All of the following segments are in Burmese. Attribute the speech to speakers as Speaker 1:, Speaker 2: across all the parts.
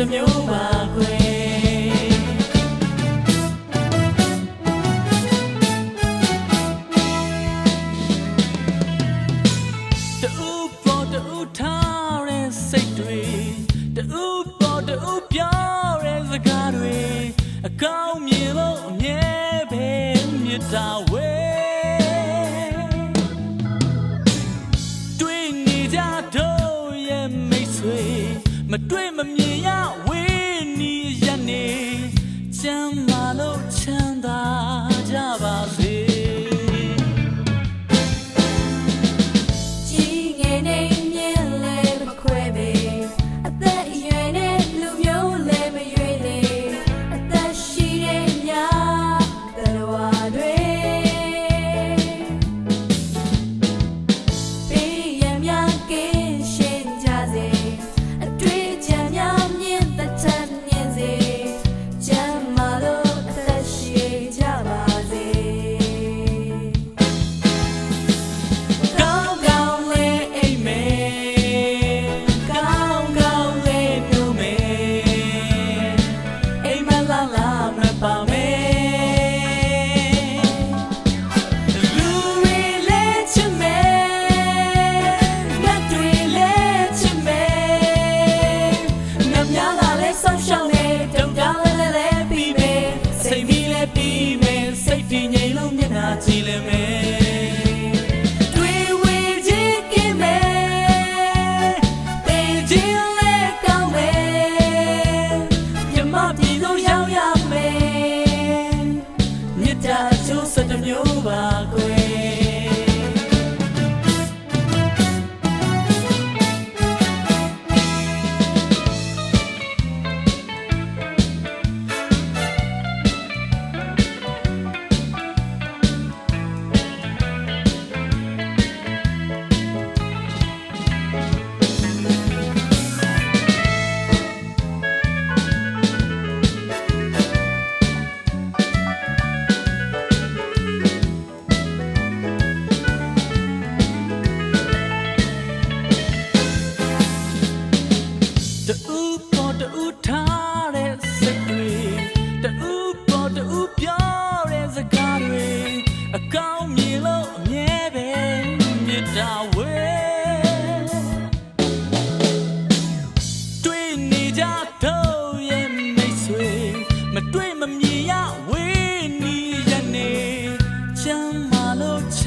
Speaker 1: တစ်မျိုးပါခွဲတူပေါ်တူထားတဲ့စိတ်တွေတူပေါ်တူ ကျမ်းမာလို့ချမ်း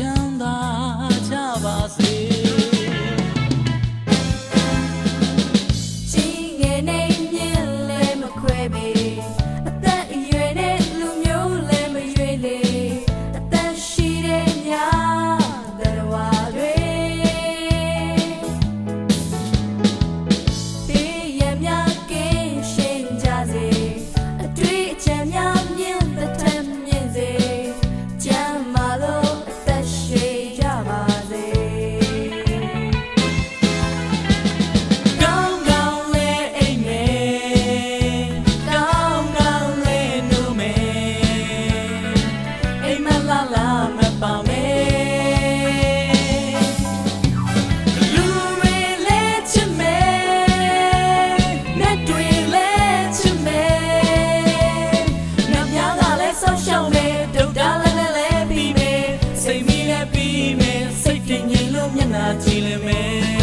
Speaker 2: 强大 happy မယ်စိတ်
Speaker 1: တည်ငြိမ်လို့မျက်နှာကြည့်လည်မယ်